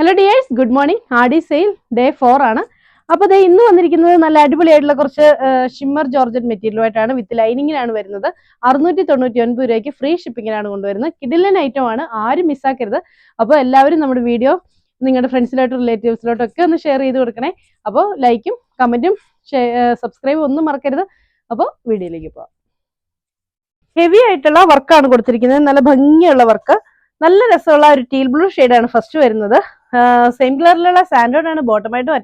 Hello dears good morning Aadi sale day four ആണ്. അപ്പോൾ ദേ ഇന്ന് വന്നിരിക്കുന്നത് നല്ല അടിപൊളിയായിട്ടുള്ള കുറച്ച് ഷിമ്മർ ജോർജറ്റ് മെറ്റീരിയലുമായിട്ടാണ് വിത്ത് ലൈനിങ്ങിലാണ് വരുന്നത്. അറുന്നൂറ്റി തൊണ്ണൂറ്റി ഒൻപത് രൂപയ്ക്ക് ഫ്രീ ഷിപ്പിങ്ങിനാണ് കൊണ്ടുവരുന്നത്. കിഡിലൻ ഐറ്റം ആണ്. ആരും മിസ്സാക്കരുത് അപ്പോൾ എല്ലാവരും നമ്മുടെ വീഡിയോ നിങ്ങളുടെ ഫ്രണ്ട്സിലോട്ടും റിലേറ്റീവ്സിലോട്ടും ഒക്കെ ഒന്ന് ഷെയർ ചെയ്ത് കൊടുക്കണേ. അപ്പോൾ ലൈക്കും കമന്റും സബ്സ്ക്രൈബും ഒന്നും മറക്കരുത്. അപ്പോൾ വീഡിയോയിലേക്ക് പോവാം. ഹെവി ആയിട്ടുള്ള വർക്കാണ് കൊടുത്തിരിക്കുന്നത്. നല്ല ഭംഗിയുള്ള വർക്ക് നല്ല രസമുള്ള ഒരു ടീൽ ബ്ലൂ ഷെയ്ഡാണ് ഫസ്റ്റ് വരുന്നത്. സെയിം കളറിലുള്ള സാൻഡോൺ ആണ് ബോട്ടമായിട്ടും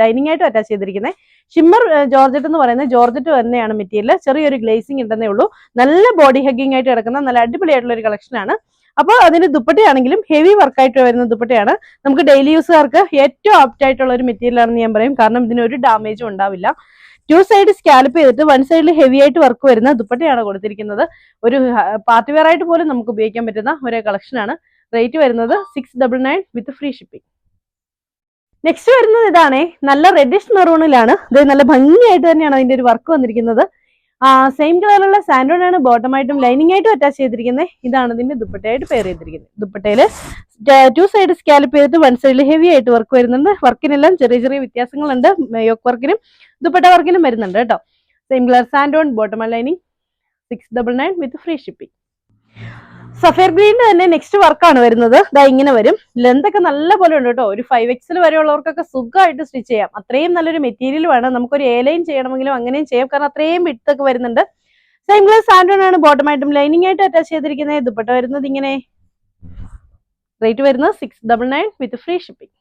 ലൈനിങ് ആയിട്ടും അറ്റാച്ച് ചെയ്തിരിക്കുന്നത് ഷിമ്മർ ജോർജറ്റ് എന്ന് പറയുന്നത് ജോർജറ്റ് തന്നെയാണ് മെറ്റീരിയൽ ചെറിയൊരു ഗ്ലേസിംഗ് ഉണ്ടെന്നേ ഉള്ളൂ. നല്ല ബോഡി ഹഗ്ഗിംഗ് ആയിട്ട് കിടക്കുന്ന നല്ല അടിപൊളിയായിട്ടുള്ള ഒരു കളക്ഷനാണ് അപ്പോൾ അതിന് ദുപ്പട്ടയാണെങ്കിലും ഹെവി വർക്കായിട്ട് വരുന്ന ദുപ്പട്ടയാണ്. നമുക്ക് ഡെയിലി യൂസുകാർക്ക് ഏറ്റവും ആപ്റ്റ് ആയിട്ടുള്ള ഒരു മെറ്റീരിയൽ ആണെന്ന് ഞാൻ പറയും. കാരണം ഇതിന് ഒരു ഡാമേജും ഉണ്ടാവില്ല. ടു സൈഡ് സ്കാലപ്പ് ചെയ്തിട്ട് വൺ സൈഡിൽ ഹെവി ആയിട്ട് വർക്ക് വരുന്ന ദുപ്പട്ടയാണ് കൊടുത്തിരിക്കുന്നത്. ഒരു പാർട്ടി വെയർ ആയിട്ട് പോലും നമുക്ക് ഉപയോഗിക്കാൻ പറ്റുന്ന ഒരു കളക്ഷനാണ് റേറ്റ് വരുന്നത് six double nine with free shipping next വരുന്നത് ഇതാണേ. നല്ല റെഡിഷ് മെറൂണിലാണ് ഇത് നല്ല ഭംഗിയായിട്ട് തന്നെയാണ് അതിന്റെ ഒരു വർക്ക് വന്നിരിക്കുന്നത്. സെയിം കളറിലുള്ള സാൻഡോൺ ആണ് ബോട്ടമായിട്ടും ലൈനിങ് ആയിട്ടും അറ്റാച്ച് ചെയ്തിരിക്കുന്നത്. ഇതാണ് ഇതിന്റെ ദുപ്പട്ടയായിട്ട് പെയർ ചെയ്തിരിക്കുന്നത്. ദുപ്പട്ടയിൽ ടു സൈഡ് സ്കാലപ്പ് ചെയ്തിട്ട് വൺ സൈഡിൽ ഹെവി ആയിട്ട് വർക്ക് വരുന്നുണ്ട്. വർക്കിനെല്ലാം ചെറിയ ചെറിയ വ്യത്യാസങ്ങളുണ്ട്. യോക്ക് വർക്കിനും ദുപ്പട്ട വർക്കിനും വരുന്നുണ്ട് കേട്ടോ. Same colour സാൻഡോൺ bottom lining six double nine with free shipping sapphire ഗ്രീനിന്റെ തന്നെ നെക്സ്റ്റ് വർക്കാണ് വരുന്നത്. ഇതാ ഇങ്ങനെ വരും. ലെന്ത് ഒക്കെ നല്ല പോലെ ഉണ്ട് കേട്ടോ. ഒരു ഫൈവ് എക്സിൽ വരെ ഉള്ളവർക്കൊക്കെ സുഖമായിട്ട് സ്റ്റിച്ച് ചെയ്യാം. അത്രയും നല്ലൊരു മെറ്റീരിയൽ വേണം. നമുക്കൊരു എ ലൈൻ ചെയ്യണമെങ്കിലും അങ്ങനെയും ചെയ്യാം. കാരണം അത്രയും വിട്ടൊക്കെ വരുന്നുണ്ട്. സെയിം ഗ്ലാസ് സാൻഡോൺ ആണ് ബോട്ടമായിട്ടും ലൈനിങ് ആയിട്ട് അറ്റാച്ച് ചെയ്തിരിക്കുന്നത്. ദുപ്പട്ട വരുന്നത് ഇങ്ങനെ. റേറ്റ് വരുന്നത് six double nine with free shipping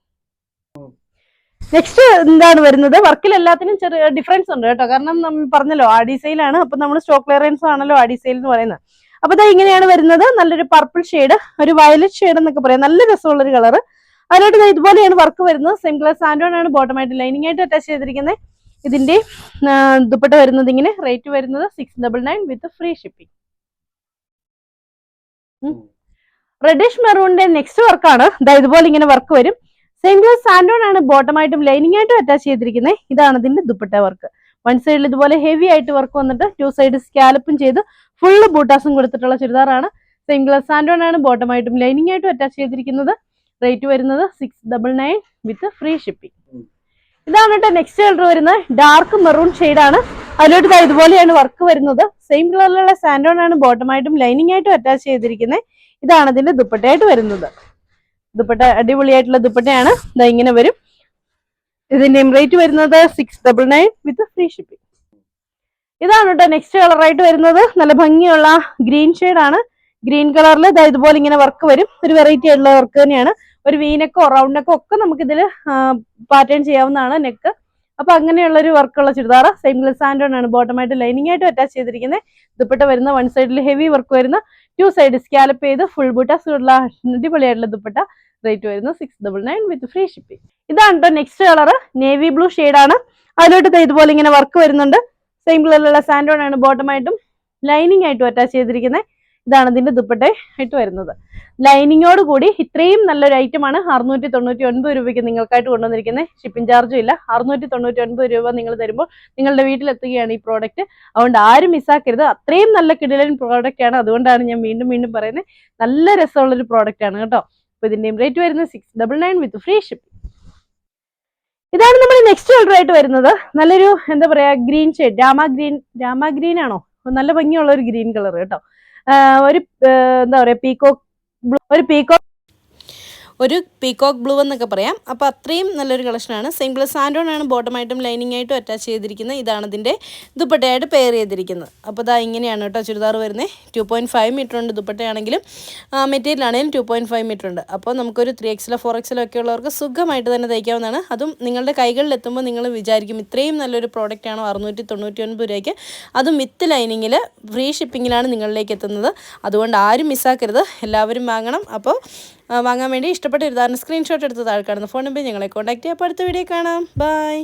next എന്താണ് വരുന്നത്? വർക്കിൽ എല്ലാത്തിനും ചെറിയ ഡിഫറൻസ് ഉണ്ട് കേട്ടോ. കാരണം നമ്മൾ പറഞ്ഞല്ലോ ആഡി സെയിലാണ് അപ്പൊ നമ്മൾ സ്റ്റോക്ക് ക്ലിയറൻസ് ആണല്ലോ ആഡി എന്ന് പറയുന്നത്. അപ്പൊ ഇതാ ഇങ്ങനെയാണ് വരുന്നത്. നല്ലൊരു പർപ്പിൾ ഷെയ്ഡ് ഒരു വയലറ്റ് ഷെയ്ഡ് എന്നൊക്കെ പറയാം. നല്ല രസമുള്ള ഒരു കളർ അതിലോട്ട് ഇതുപോലെയാണ് വർക്ക് വരുന്നത്. സെയിം കളർ സാൻഡോൺ ആണ് ബോട്ടമായിട്ട് ലൈനിങ് ആയിട്ട് അറ്റാച്ച് ചെയ്തിരിക്കുന്നത് ഇതിന്റെ ദുപ്പട്ട വരുന്നത് ഇങ്ങനെ. റേറ്റ് വരുന്നത് six double nine with free shipping reddish മെറൂണിന്റെ next വർക്കാണ് ഇതാ ഇതുപോലെ ഇങ്ങനെ വർക്ക് വരും. സെയിം കളർ സാൻഡോൺ ആണ് ബോട്ടമായിട്ടും ലൈനിങ് ആയിട്ടും അറ്റാച്ച് ചെയ്തിരിക്കുന്നത് ഇതാണ് ഇതിന്റെ ദുപ്പട്ട വർക്ക് വൺ സൈഡിൽ ഇതുപോലെ ഹെവി ആയിട്ട് വർക്ക് വന്നിട്ട് ടു സൈഡ് സ്കാലപ്പും ചെയ്ത് ഫുള്ള് ബൂട്ടാസും കൊടുത്തിട്ടുള്ള ചുരിദാറാണ്. സെയിം ഗ്ലാസ് സാൻഡോൺ ആണ് ബോട്ടമായിട്ടും ലൈനിങ് ആയിട്ടും അറ്റാച്ച് ചെയ്തിരിക്കുന്നത്. റേറ്റ് വരുന്നത് six double nine with free shipping ഇതാണ് കേട്ടോ നെക്സ്റ്റ് കളർ വരുന്നത് ഡാർക്ക് മെറൂൺ ആണ്. അതിലോട്ട് ഇതാ ഇതുപോലെയാണ് വർക്ക് വരുന്നത്. സെയിം കളറിലുള്ള സാൻഡോൺ ആണ് ബോട്ടമായിട്ടും ലൈനിങ് ആയിട്ടും അറ്റാച്ച് ചെയ്തിരിക്കുന്നത് ഇതാണ് ഇതിന്റെ ദുപ്പട്ടയായിട്ട് വരുന്നത്. ദുപ്പട്ട അടിപൊളിയായിട്ടുള്ള ദുപ്പട്ടയാണ്. ഇതാ ഇങ്ങനെ വരും. ഇതിന്റെയും റേറ്റ് വരുന്നത് six double nine with free shipping ഇതാണ് കേട്ടോ നെക്സ്റ്റ് കളറായിട്ട് വരുന്നത്. നല്ല ഭംഗിയുള്ള ഗ്രീൻ ആണ്. ഗ്രീൻ കളറിൽ ഇതാ ഇതുപോലെ ഇങ്ങനെ വർക്ക് വരും. ഒരു വെറൈറ്റി ആയിട്ടുള്ള വർക്ക് തന്നെയാണ്. ഒരു വീനക്കോ റൗണ്ടക്കോ ഒക്കെ നമുക്ക് ഇതിൽ പാറ്റേൺ ചെയ്യാവുന്നതാണ് നെക്ക് അപ്പൊ അങ്ങനെയുള്ള ഒരു വർക്കുള്ള ചുരിദാർ സെയിം ഗ്ലസ് സാൻഡോൺ ആണ്. ബോട്ടമായിട്ട് ലൈനിങ് ആയിട്ട് അറ്റാച്ച് ചെയ്തിരിക്കുന്നത് ദുപ്പട്ട വരുന്ന വൺ സൈഡിൽ ഹെവി വർക്ക് വരുന്ന ടു സൈഡ് സ്കാലപ്പ് ചെയ്ത് ഫുൾ ബൂട്ടാസ് ഉള്ള അടിപൊളിയായിട്ടുള്ള ദുപ്പട്ട. റേറ്റ് വരുന്നത് six double nine with free shipping ഇതാണ് കേട്ടോ നെക്സ്റ്റ് കളർ നേവി ബ്ലൂ ആണ്. അതിലോട്ട് ഇതുപോലെ ഇങ്ങനെ വർക്ക് വരുന്നുണ്ട്. സെയിം കളറിലുള്ള സാൻഡോൺ ആണ് ബോട്ടമായിട്ടും ലൈനിങ് ആയിട്ടും അറ്റാച്ച് ചെയ്തിരിക്കുന്നത് ഇതാണ് ഇതിന്റെ ദുപ്പട്ടെ ആയിട്ട് വരുന്നത്. ലൈനിങ്ങോട് കൂടി ഇത്രയും നല്ലൊരു ഐറ്റമാണ് അറുന്നൂറ്റി തൊണ്ണൂറ്റി ഒൻപത് രൂപയ്ക്ക് നിങ്ങൾക്കായിട്ട് കൊണ്ടുവന്നിരിക്കുന്നത് ഷിപ്പിംഗ് ചാർജും ഇല്ല. അറുന്നൂറ്റി തൊണ്ണൂറ്റി ഒൻപത് രൂപ നിങ്ങൾ തരുമ്പോൾ നിങ്ങളുടെ വീട്ടിലെത്തുകയാണ് ഈ പ്രോഡക്റ്റ് അതുകൊണ്ട് ആരും മിസ്സാക്കരുത്. അത്രയും നല്ല കിടിലൻ പ്രോഡക്റ്റ് ആണ്. അതുകൊണ്ടാണ് ഞാൻ വീണ്ടും വീണ്ടും പറയുന്നത് നല്ല രസമുള്ളൊരു പ്രോഡക്റ്റ് ആണ് കേട്ടോ. അപ്പോൾ റേറ്റ് വരുന്നത് six double nine with free shipping ഇതാണ് നമ്മൾ നെക്സ്റ്റ് ഓർഡർ ആയിട്ട് വരുന്നത്. നല്ലൊരു എന്താ പറയാ green shade Rama green Rama green ആണോ? നല്ല ഭംഗിയുള്ള ഒരു ഗ്രീൻ കളർ കേട്ടോ. ഒരു എന്താ പറയാ പീകോക്ക് ഒരു പീക്കോക്ക് ഒരു പീകോക്ക് ബ്ലൂ എന്നൊക്കെ പറയാം. അപ്പോൾ അത്രയും നല്ലൊരു കളക്ഷനാണ് സാൻഡോൺ ആണ് ബോട്ടമായിട്ടും ലൈനിങ് ആയിട്ടും അറ്റാച്ച് ചെയ്തിരിക്കുന്നത് ഇതാണ് ഇതിന്റെ ദുപ്പട്ടയായിട്ട് പെയർ ചെയ്തിരിക്കുന്നത്. അപ്പോൾ ഇതാ ഇങ്ങനെയാണ് കേട്ടോ ചുരിദാർ വരുന്നത് ടു പോയിന്റ് ഫൈവ് മീറ്റർ ഉണ്ട് ദുപ്പട്ടയാണെങ്കിലും മെറ്റീരിയലാണെങ്കിലും ടു പോയിന്റ് ഫൈവ് മീറ്റർ ഉണ്ട്. അപ്പോൾ നമുക്കൊരു ത്രീ എക്സിലോ ഫോർ എക്സിലോ ഒക്കെ ഉള്ളവർക്ക് സുഖമായിട്ട് തന്നെ തയ്ക്കാവുന്നതാണ്. അതും നിങ്ങളുടെ കൈകളിൽ എത്തുമ്പോൾ നിങ്ങൾ വിചാരിക്കും ഇത്രയും നല്ലൊരു പ്രോഡക്റ്റ് ആണോ? അറുന്നൂറ്റി തൊണ്ണൂറ്റി ഒൻപത് രൂപയ്ക്ക് അതും വിത്ത് ലൈനിങ്ങിൽ ഫ്രീ ഷിപ്പിങ്ങിലാണ് നിങ്ങളിലേക്ക് എത്തുന്നത്. അതുകൊണ്ട് ആരും മിസ്സാക്കരുത് എല്ലാവരും വാങ്ങണം. അപ്പോൾ വാങ്ങാൻ വേണ്ടി ഇഷ്ടപ്പെട്ട ഒരു ധാരണ സ്ക്രീൻഷോട്ട് എടുത്ത് താഴെ കാണുന്ന ഫോൺ നമ്പർ ഞങ്ങളെ കോൺടാക്ട് ചെയ്യാം. അപ്പോൾ അടുത്ത വീഡിയോ കാണാം. ബൈ